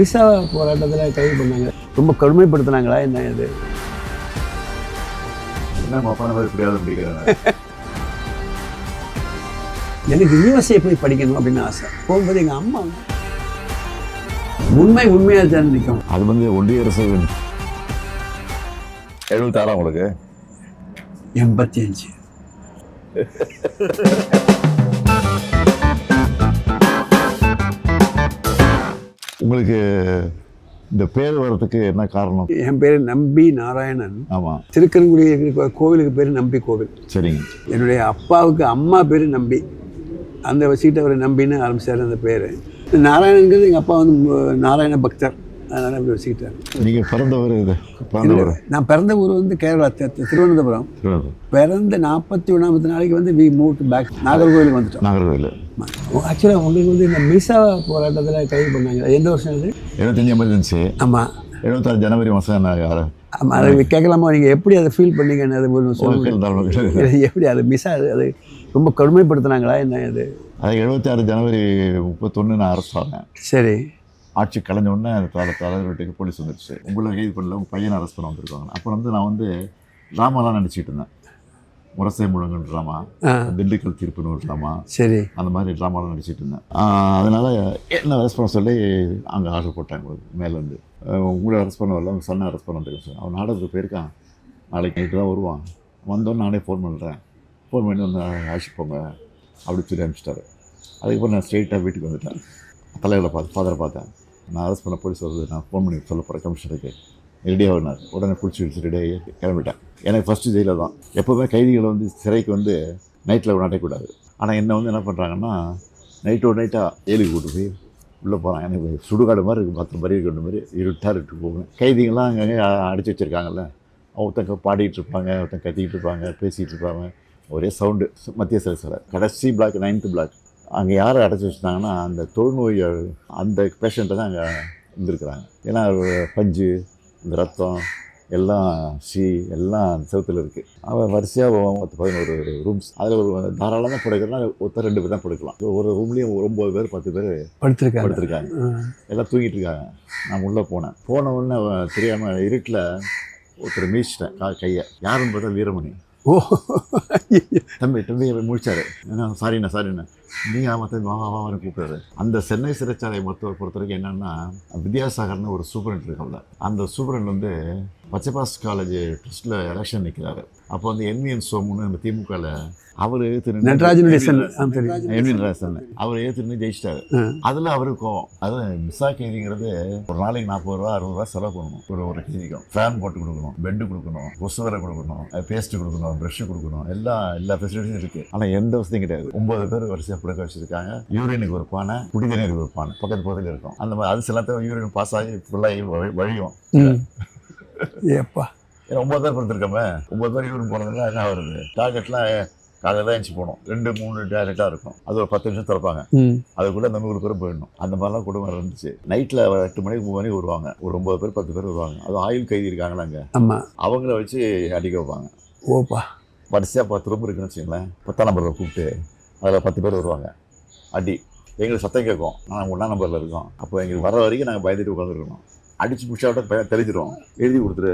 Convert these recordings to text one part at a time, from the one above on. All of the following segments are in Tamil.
விசா போராட்டத்தில் கைது பண்ணாங்க. ரொம்ப கடுமைப்படுத்தினாங்களா என்ன இது? எனக்கு யூஎஸ்ஏ போய் படிக்கணும் அப்படின்னு ஆசை. போகும்போது எங்கள் அம்மா உண்மை உண்மையாக தான் நிற்கும் அது வந்து ஒன்றிய அரசு எழுபத்தாறா உங்களுக்கு? எண்பத்தி அஞ்சு. உங்களுக்கு இந்த பேர் வர்றதுக்கு என்ன காரணம்? என் பேர் நம்பி நாராயணன். ஆமாம் திருக்கரங்குடி கோவிலுக்கு பேர் நம்பி கோவில். சரிங்க. என்னுடைய அப்பாவுக்கு அம்மா பேர் நம்பி. அந்த வச்சுக்கிட்டு அவர் நம்பின்னு ஆரம்பிச்சார் அந்த பேர். நாராயணங்கிறது எங்கள் அப்பா வந்து நாராயண பக்தர். அதனால் அப்படி வச்சுக்கிட்டார். நீங்கள் பிறந்தவர் இது? பிறந்தவர் நான் பிறந்த ஊர் வந்து கேரளா திருவனந்தபுரம். பிறந்த நாற்பத்தி ஒன்றாமத்து நாளைக்கு வந்து வி மூவ் பேக் நாகர்கோவிலுக்கு வந்துட்டோம். நாகர்கோவில். ஆக்சுவலாக உங்களுக்கு வந்து இந்த மிசா போராட்டத்தில் கைது பண்ணாங்க. எந்த வருஷம் இது எழுபத்தஞ்சு எமர்ஜென்சி ஆமாம் எழுபத்தாறு ஜனவரி மாதம் நான் ஆமாம் அதை கேட்கலாமா? நீங்கள் எப்படி அதை ஃபீல் பண்ணீங்கன்னு அது இது எப்படி? அது மிஸ் ஆகுது அது ரொம்ப கடுமைப்படுத்துனாங்களா? என்ன இது? அது எழுபத்தாறு ஜனவரி முப்பத்தொன்று நான் ஆனேன் சரி. ஆட்சி கலைஞ்ச உடனே அந்த தலை தலைவர் வீட்டுக்கு போலீஸ் வந்துருச்சு. உங்களை கைது பண்ணல உங்கள் பையனை அரெஸ்ட் பண்ண வந்திருக்காங்க அப்போ வந்து நான் வந்து ட்ராமாலாம் நடிச்சிட்டு இருந்தேன். முரசை முழங்குன்னு ட்ராமா திண்டுக்கல் தீர்ப்புன்னு ஒரு ட்ராமா சரி. அந்த மாதிரி ட்ராமாலாம் நடிச்சிட்டு இருந்தேன். அதனால என்ன அரெஸ்ட் பண்ண சொல்லி அங்கே ஆர்டர் போட்டாங்க மேலேருந்து. உங்களை அரெஸ்ட் பண்ண வரல உங்கள் சன்னை அரெஸ்ட் பண்ண வந்துருக்கேன் சார் அவன் நாடகத்துக்கு போயிருக்கான். நாளைக்கு நைட்டு தான் வருவான். வந்தோன்னு நானே ஃபோன் பண்ணுறேன் ஃபோன் பண்ணி வந்து அழைச்சிட்டு போங்க அப்படி சொல்லி அனுப்பிச்சிட்டாரு. அதுக்கப்புறம் நான் ஸ்ட்ரெயிட்டாக வீட்டுக்கு வந்துட்டேன். தலைவரை பார்த்து ஃபாதரை பார்த்தேன். நான் அரெஸ்ட் பண்ண போலீஸ் வருது நான் ஃபோன் பண்ணி சொல்ல போகிறேன் கமிஷனருக்கு ரெடியாக ஆகினார். உடனே பிடிச்சி வச்சு ரெடியாகி கிளம்பிட்டேன். எனக்கு ஃபஸ்ட்டு ஜெயிலில் தான். எப்போவுமே கைதிகளை வந்து சிறைக்கு வந்து நைட்டில் நடக்கக்கூடாது ஆனால் என்னை வந்து என்ன பண்ணுறாங்கன்னா நைட்டோட நைட்டாக ஏழுக்கு கூட்டு போய் உள்ளே போகிறான் எனக்கு சுடுகாடு மாதிரி இருக்குது பத்து மாதிரி இருக்கிற மாதிரி இருட்டாக இருக்கு போகணும் கைதிகள்லாம் அங்கங்கே அடிச்சு வச்சுருக்காங்கல்ல. ஒருத்தங்க பாடிக்கிட்டு இருப்பாங்க ஒருத்தங்க கத்திக்கிட்டு இருப்பாங்க பேசிகிட்டு இருப்பாங்க. ஒரே சவுண்டு மத்திய சிறை சிலை கடைசி பிளாக் நைன்த்து பிளாக் அங்கே யாரை அடைச்சி வச்சுட்டாங்கன்னா அந்த தொழுநோய் அந்த பேஷண்ட்டை தான் அங்கே இருந்திருக்கிறாங்க. ஏன்னா பஞ்சு இந்த ரத்தம் எல்லாம் சி எல்லாம் செவுத்துல இருக்குது அவன் வரிசையாக பத்து பதினோரு ரூம்ஸ் அதில் ஒரு தாராளமாக படுக்கிறனா ஒருத்தர் ரெண்டு பேர் தான் படுக்கலாம். ஒரு ரூம்லேயும் ஒம்பது பேர் பத்து பேர் படுத்திருக்காங்க. படுத்திருக்காங்க. எல்லாம் தூங்கிட்டு இருக்காங்க. நான் உள்ளே போனேன். போன உடனே தெரியாமல் இருட்டில் ஒருத்தர் மீச்சிட்டேன் கா கையை. யாருன்னு பார்த்தா வீரமணி. ஓ. தம்பி தம்பி முடிச்சாரு என்ன சாரிண்ணா சாரிண்ணா தம்பி வா வா வான்னு கூப்பிட்டாரு அந்த சென்னை சிறைச்சாலை மருத்துவர் பொறுத்த வரைக்கும் என்னென்னா வித்யாசாகர்னு ஒரு சூப்பரண்ட் இருக்காங்க அந்த சூப்பரண்ட் வந்து பச்சைபாஸ் காலேஜ் ட்ரஸ்ட்டில் எலெக்ஷன் நிற்கிறாரு அப்போ வந்து என்விஎன் சோமுன்னு நம்ம திமுகவில் அவர் திரு தெரியும். என்விஎன் நடராஜன் அவர் ஏற்றுன்னு ஜெயிச்சிட்டாரு. அதில் அவருக்கு கோவம். அது மிஸ்ஸா கைதிங்கிறது ஒரு நாளைக்கு நாற்பது ரூபா அறுபது ரூபா செலவு பண்ணணும். ஒரு ஒரு கைதிக்கும் ஃபேன் போட்டு கொடுக்கணும். பெட்டு கொடுக்கணும். கொசுவரை கொடுக்கணும். பேஸ்ட் கொடுக்கணும். ப்ரஷ் கொடுக்கணும். எல்லா எல்லா ஃபெசிலிட்டிஸும் இருக்குது ஆனால் எந்த வசதியும் கிடையாது. ஒன்பது பேர் வரிசையாக பிடிக்க வச்சிருக்காங்க. யூரினுக்கு ஒரு பானை குடிதண்ணீருக்கு ஒரு பானை பக்கத்து பக்கத்தில் இருக்கும். அந்த மாதிரி அது சில நேரத்தில் யூரின் பாஸ் ஆகி ஃபுல்லாகி வழி- வழியும். ஏப்பா. ஒன்பது பேர் படுத்துருக்கோமே. ஒன்பது பேர் யூரின் போனதுனால என்ன வருது டார்கெட்லாம் காலையில் தான் எழுச்சி போகணும். ரெண்டு மூணு டேரக்டாக இருக்கும். அது ஒரு பத்து நிமிஷம் திறப்பாங்க. அதுக்குள்ளே அந்த நூறு பேரும் போயிடணும். அந்த மாதிரிலாம் குடும்பம் இருந்துச்சு நைட்டில் எட்டு மணிக்கு மூணு மணிக்கு வருவாங்க. ஒரு ஒம்பது பேர் பத்து பேர் வருவாங்க. அது ஆயுள் கைதி இருக்காங்களா அங்கே? ஆமாம் அவங்கள வச்சு அடிக்க வைப்பாங்க. ஓப்பா. வரிசையாக பத்து ரூம் இருக்குன்னு வச்சுங்களேன் பத்தாம் நம்பரில் கூப்பிட்டு அதில் பத்து பேர் வருவாங்க. அடி எங்களுக்கு சத்தம் கேட்கும் நாங்கள் ஒன்றாம் நம்பரில் இருக்கோம். அப்போ எங்களுக்கு வர வரைக்கும் நாங்கள் பயந்துட்டு உட்காந்துருக்கணும் அடிச்சு பிடிச்சாவிட்ட பய தெளிச்சிடுவோம் எழுதி கொடுத்துரு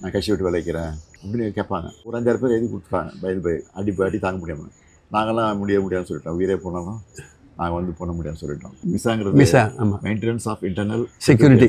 நான் கட்சி விட்டு விளைக்கிறேன் அப்படின்னு கேட்பாங்க. ஒரு அஞ்சாறு பேர் எழுதி கொடுத்துட்டாங்க பயந்து போய். அடி அடி தாங்க முடியாமல் நாங்களாம் முடிய முடியாதுன்னு சொல்லிட்டோம். உயிரே போனாலும் நாங்கள் வந்து பண்ண முடியாதுன்னு சொல்லிட்டோம். மிஸ்ஸாங்கிறது மிஸ்ஸா ஆமாம் maintenance of internal security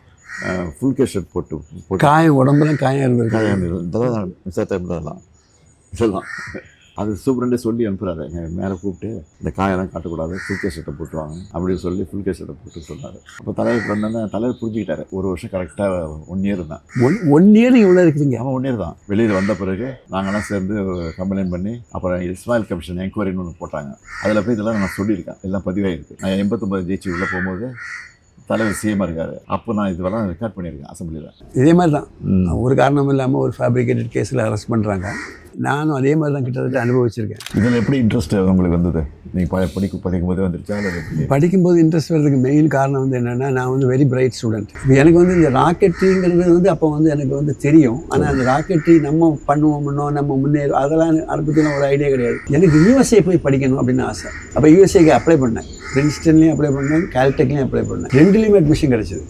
full K shirt போட்டு காயம் உடம்புல காயம் இருந்திருக்கு. காயம் இதெல்லாம் மிஸ் டைம் இதெல்லாம் இதெல்லாம் அது சூப்பரண்டே சொல்லி அனுப்புறாரு. எங்கள் மேலே கூப்பிட்டு இந்த காயெல்லாம் காட்டக்கூடாது ஃபுல் கே ஷர்ட்டை போட்டுருவாங்க அப்படின்னு சொல்லி ஃபுல் கே ஷர்ட்டை போட்டு சொன்னார். அப்போ தலைவர் பண்ணோன்னே தலைவர் புரிஞ்சுக்கிட்டாரு. ஒரு வருஷம் கரெக்டாக ஒன் இயர் தான். ஒன் ஒன் இயர் இவ்வளோ இருக்கிறீங்க அவன் ஒன் இயர் தான். வெளியில் வந்த பிறகு நாங்கள்லாம் சேர்ந்து கம்ப்ளைண்ட் பண்ணி அப்புறம் இஸ்மாயில் கமிஷன் என்கொயரின்னு ஒன்று போட்டாங்க. அதில் போய் இதெல்லாம் நான் சொல்லியிருக்கேன். எல்லாம் பதிவாயிருக்கு. நான் எண்பத்தொம்பது ஜெயிச்சு உள்ளே போகும்போது தலைவர் சிஎம் இருக்காரு. அப்போ நான் இதுவெல்லாம் ரெக்கார்ட் பண்ணியிருக்கேன் அசம்பிளியில் இதே மாதிரி தான் ஒரு காரணம் இல்லாமல் ஒரு ஃபேப்ரிகேட்டட் கேஸில் அரெஸ்ட் பண்ணுறாங்க நானும் அதே மாதிரி தான் கிட்டத்தட்ட அனுபவிச்சிருக்கேன். இதில் எப்படி இன்ட்ரெஸ்ட் உங்களுக்கு வந்தது? நீங்கள் படிக்க படிக்கும் போதே வந்துருச்சா? இல்லை படிக்கும்போது இன்ட்ரெஸ்ட் வர்றதுக்கு மெயின் காரணம் வந்து என்னென்னா நான் வந்து வெரி பிரைட் ஸ்டூடெண்ட் எனக்கு வந்து இந்த ராக்கெட்ரிங்கிறது வந்து அப்போ வந்து எனக்கு வந்து தெரியும். ஆனால் அந்த ராக்கெட்ரி நம்ம பண்ணுவோம்னோ நம்ம முன்னேறும் அதெல்லாம் அதை பற்றின ஒரு ஐடியா கிடையாது. எனக்கு யூஎஸ்ஏ போய் படிக்கணும் அப்படின்னு ஆசை. அப்போ யூஎஸ்ஏக்கு அப்ளை பண்ணேன். பிரின்ஸ்டன்லேயும் அப்ளை பண்ணேன் கால்டெக்லேயும் அப்ளை பண்ணேன். ரெண்டுலேயுமே அட்மிஷன் கிடச்சிது.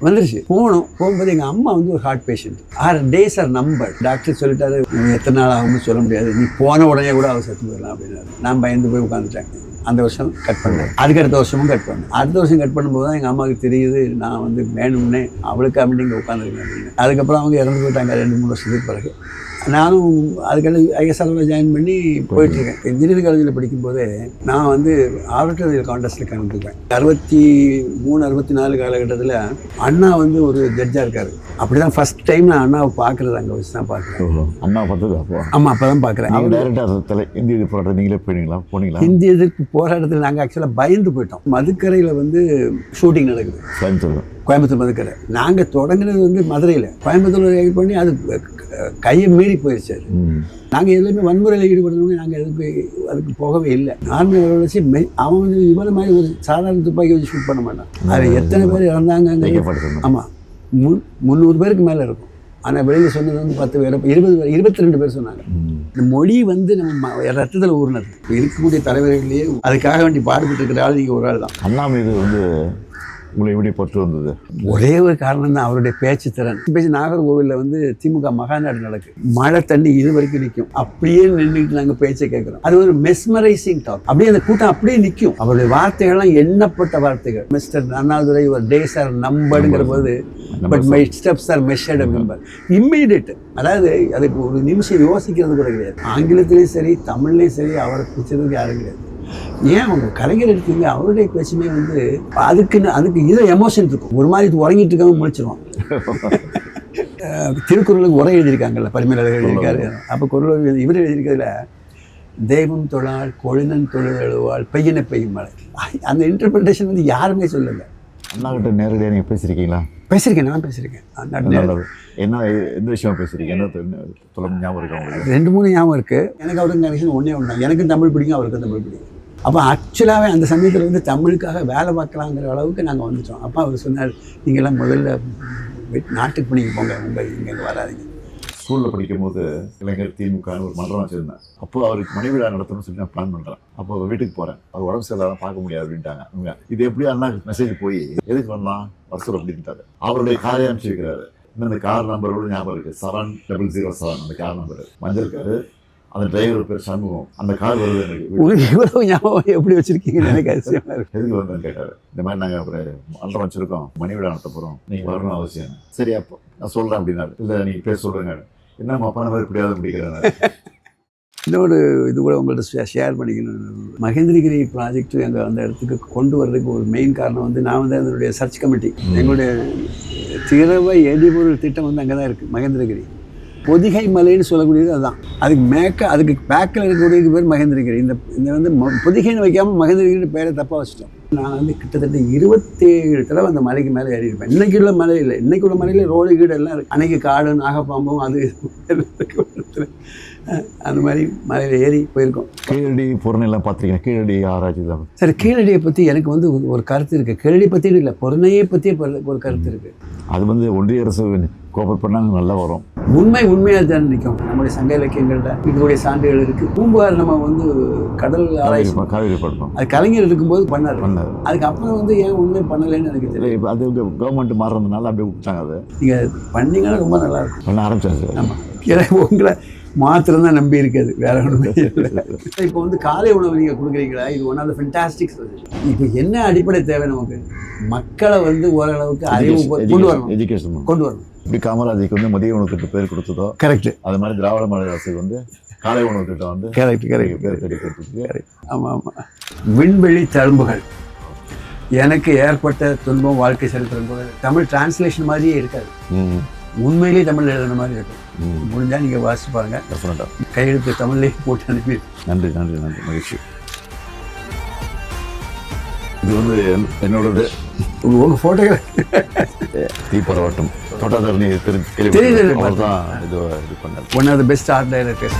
வந்துருச்சு போனோம் போகும்போது எங்கள் அம்மா வந்து ஒரு heart patient our days are numbered doctor சொல்லிட்டாரு "நீ எத்தனை நாள் ஆகும்னு சொல்ல முடியாது. நீ போன உடனே கூட அவர் செத்து போயிடலாம் அப்படின்னாரு. நான் பயந்து போய் உட்காந்துட்டேன் அந்த வருஷம் கட் பண்ணேன். அதுக்கு அடுத்த வருஷமும் கட் பண்ணேன். அடுத்த வருஷம் கட் பண்ணும்போது தான் எங்கள் அம்மாவுக்கு தெரியுது நான் வந்து வேணும்னே அவளுக்கு அப்படி இங்கே உட்காந்துருக்கேன் அப்படின்னு. அதுக்கப்புறம் அவங்க இறந்து போயிட்டாங்க ரெண்டு மூணு வருஷத்துக்கு பிறகு. நானும் அதுக்கடுத்து ஐஎஸ்ஆர்ல ஜாயின் பண்ணி போயிட்டுருக்கேன். இன்ஜினியரிங் காலேஜில் படிக்கும்போதே நான் வந்து ஆடிட்டோரியல் கான்டெஸ்ட்டில் கலந்துருக்கேன். அறுபத்தி மூணு அறுபத்தி நாலு காலகட்டத்தில் அண்ணா வந்து ஒரு ஜட்ஜாக இருக்கார். அப்படி தான் ஃபஸ்ட் டைம் நான் அண்ணாவை பார்க்குறது அங்கே வச்சு தான் பார்க்குறேன். அண்ணா பார்த்தது அப்போ? ஆமாம் அப்போ தான் பார்க்குறேன் நீங்கள் டைரெக்டாக இந்திய இது போராட்டம் நீங்களே போனீங்களா போனீங்களா? ஹிந்தி எதிர்ப்பு போராட்டத்தில் நாங்கள் ஆக்சுவலாக பயந்து போயிட்டோம். மதுக்கரையில் வந்து ஷூட்டிங் நடக்குது. கோயம்புத்தூர் கோயம்புத்தூர் மதுக்கரை. நாங்கள் தொடங்குனது வந்து மதுரையில். கோயம்புத்தூர் பண்ணி அது கையை மீறி போயிடுச்சு அது. நாங்கள் எதுவுமே வன்முறையில் ஈடுபடணும்னு நாங்கள் எதுக்கு அதுக்கு போகவே இல்லை. வச்சு மெய் அவன் வந்து இவரை மாதிரி ஒரு சாதாரண துப்பாக்கி வச்சு ஷூட் பண்ண மாட்டான். அது எத்தனை பேர் இறந்தாங்க ஆமாம் மு முந்நூறு பேருக்கு மேலே இருக்கும். ஆனால் வெளியில் சொன்னது வந்து பத்து பேர் இருபது பேர் இருபத்தி ரெண்டு பேர் சொன்னாங்க. இந்த மொழி வந்து நம்ம ரத்தத்தில் இப்ப இருக்கக்கூடிய தலைவர்களையே அதுக்காக வேண்டி பாடுபட்டு இருக்கிற ஆள் நீங்கள் ஒரு ஆள் தான். அண்ணா மீது வந்து உங்களை எப்படி பற்று வந்தது? ஒரே ஒரு காரணம் தான் அவருடைய பேச்சு திறன். பேச்சு நாகர்கோவிலில் வந்து திமுக மகாநாடு நடக்கு. மழை தண்ணி இது வரைக்கும் நிற்கும் அப்படியே நின்றுட்டு நாங்கள் பேச்சை கேட்குறோம் அது ஒரு மெஸ்மரைசிங் டாக் அப்படியே அந்த கூட்டம் அப்படியே நிற்கும் அவருடைய வார்த்தைகள்லாம் எண்ணப்பட்ட வார்த்தைகள். மிஸ்டர் அண்ணாதுரை ஒரு டேஸ் ஆர் நம்படுங்கிற போது but my steps are measured number. Immediate அதாவது அதுக்கு ஒரு நிமிஷம் யோசிக்கிறது கூட கிடையாது. ஆங்கிலத்திலையும் சரி தமிழ்லையும் சரி அவரை பிடிச்சதுக்கு யாரும் கிடையாது. ஏன் அவங்க கலைஞர் எடுத்தீங்க? அவருடைய பேச்சுமே வந்து அதுக்குன்னு அதுக்கு இதை எமோஷன் இருக்கும். ஒரு மாதிரி உறங்கிட்டு இருக்கவங்க முழிச்சிருவான் அஹ் திருக்குறளுக்கு உரை எழுதியிருக்காங்கல்ல பரிமேலழகர் எழுதியிருக்காரு. அப்போ குரல் இவர் எழுதியிருக்கிறதுல தெய்வம் தொழாள் கொழுநன் தொழுதழுவாள் பெய்யன பெய்யும் மழை. அந்த இன்டர்பிரிட்டேஷன் வந்து யாருமே சொல்லலை. அண்ணா கிட்ட நேரடியாக நீங்கள் பேசியிருக்கீங்களா? பேசியிருக்கேன் நான் பேசியிருக்கேன். என்ன எந்த விஷயம் சொல்ல ஞாபகம் இருக்கா ரெண்டு மூணு ஞாபகம் இருக்குது எனக்கு அவருக்கு கனெக்ஷன் ஒன்றே ஒன்று எனக்கும் தமிழ் பிடிக்கும் அவருக்கும் தமிழ் பிடிக்கும். அப்போ ஆக்சுவலாகவே அந்த சமயத்தில் வந்து தமிழுக்காக வேலை பார்க்கலாங்கிற அளவுக்கு நாங்கள் வந்துட்டோம். அப்போ அவர் சொன்னார் நீங்கள்லாம் முதல்ல நாட்டுக்கு பணிக்கு போங்க மும்பை இங்கே வராதீங்க. ஸ்கூலில் படிக்கும்போது இளைஞர் திமுகன்னு ஒரு மன்றம் வச்சுருந்தேன். அப்போ அவருக்கு மணி விழா நடத்தணும்னு சொல்லி நான் பிளான் பண்ணுறேன் அப்போ வீட்டுக்கு போகிறேன் அவர் உடம்பு சரியில்லாத பார்க்க முடியாது அப்படின்ட்டாங்க. அவங்க இது எப்படி அண்ணா மெசேஜ் போய் எதுக்கு வரலாம்? வருஷம் அப்படின்ட்டாரு. அவருடைய காரை அனுப்பிச்சு வைக்கிறாரு இன்னும் அந்த கார் நம்பரோட ஞாபகம் இருக்குது செவன் டபுள் ஜீரோ செவன் அந்த கார் நம்பர் மஞ்சள் காரு அந்த டிரைவர் பேர் சண்முகம். அந்த கார் வருது எனக்கு. இவ்வளவு ஞாபகம் எப்படி வச்சுருக்கீங்கன்னு எனக்கு அதிசயமாக இருக்கு. எதுக்கு வந்தேன்னு கேட்டார். இந்த மாதிரி நாங்கள் அப்புறம் மன்றம் வச்சுருக்கோம். மணி விழா நடத்த போகிறோம் நீங்கள் வரணும் அவசியம். சரி அப்போ நான் சொல்கிறேன் அப்படின்னாரு. இல்லை நீங்கள் பேர் சொல்கிறேங்க என்னம்மா அப்பா நம்ம இப்படியாவது முடிக்கிறேன் இன்னொரு இது கூட உங்கள்ட்ட ஷேர் பண்ணிக்கணும். மகேந்திரகிரி ப்ராஜெக்ட் எங்கள் அந்த இடத்துக்கு கொண்டு வர்றதுக்கு ஒரு மெயின் காரணம் வந்து நான் வந்து அதனுடைய சர்ச் கமிட்டி எங்களுடைய திரவ எரிபொருள் திட்டம் வந்து அங்கே தான் இருக்குது மகேந்திரகிரி. பொதிகை மலைன்னு சொல்லக்கூடியது அதுதான். அதுக்கு மேக்க அதுக்கு பேக்கில் இருக்கக்கூடியதுக்கு பேர் மகேந்திரகிரி. இந்த இந்த வந்து ம- பொதிகைன்னு வைக்காமல் மகேந்திரகிரி பேரை தப்பாக வச்சிட்டோம். நான் வந்து கிட்டத்தட்ட இருபத்தேழு தடவை அந்த மலைக்கு மேலே ஏறி இருப்பேன் உள்ள மலை இல்லை. இன்னைக்கு உள்ள மலையில் ரோடு கீடு எல்லாம் இருக்கு. அன்னைக்கு காடு நாகப்பாம்பும் அது இருக்கு. அந்த மாதிரி மலையில் ஏறி போயிருக்கோம். கீழடி பொருணெல்லாம் பார்த்துருக்கீங்க கீழடி ஆராய்ச்சி தான் சரி கீழடியை பற்றி எனக்கு வந்து ஒரு- கருத்து இருக்குது கீழடி பற்றி இல்லை பொருணையை பற்றியே ஒரு கருத்து இருக்குது அது வந்து ஒன்றிய அரசு கோஆபரேட் பண்ணாங்க நல்லா வரும். உண்மை உண்மையாக தான் நிற்கும் நம்முடைய சங்க இலக்கியங்களில் இதனுடைய சான்றுகள் இருக்குது பூம்புகார் நம்ம வந்து கடல் ஆராய்ச்சி காவிரி படணும் அது கலைஞர் இருக்கும்போது பண்ணார். பண்ணாரு. அதுக்கப்புறம் வந்து ஏன் உண்மை பண்ணலைன்னு எனக்கு தெரியல. இப்போ அது கவர்மெண்ட் மாறுறதுனால அப்படியே விட்டாங்க அது. நீங்கள் பண்ணீங்கன்னா ரொம்ப நல்லா இருக்கும். பண்ண ஆரம்பிச்சாச்சு. ஆமாம் ஏன்னா உங்களை மாத்திரம் தான் நம்பி இருக்குது. வேற ஒன்றுமே இல்லை. இப்போ வந்து காலை உணவு நீங்கள் கொடுக்குறீங்களா? இது ஒன் ஆஃப் த ஃபென்டாஸ்டிக் இப்போ என்ன அடிப்படை தேவை நமக்கு? மக்களை வந்து ஓரளவுக்கு அறிவு கொண்டு வரணும். எஜுகேஷன் கொண்டு வரணும். இப்படி காமராஜுக்கு வந்து மதிய உணவு திட்டம் பேர் கொடுத்ததோ கரெக்ட் அது மாதிரி திராவிட மாடல் அரசுக்கு வந்து காலை உணவு திட்டம் வந்து கரெக்ட் கரெக்ட் கொடுத்துருக்கு. ஆமாம் ஆமாம் விண்வெளி தழும்புகள். எனக்கு ஏற்பட்ட துன்பம் வாழ்க்கை சரித்திரம் தமிழ் டிரான்ஸ்லேஷன் மாதிரியே இருக்காது. உண்மையிலேயே தமிழ் எழுதுன மாதிரி இருக்கும் முடிஞ்சால் நீங்கள் வாசிச்சு பாருங்கள் டெஃபினட்டாக கையெழுத்து தமிழ்லேயே போட்டு அனுப்பி. நன்றி நன்றி நன்றி. மகிழ்ச்சி. இது வந்து என்- என்னோடது. உங்கள் ஃபோட்டோ தீப்பரவட்டம் தோட்டாதரணி தெரிஞ்சு தெரியுது, இது இது பண்ணார். One of the best art directors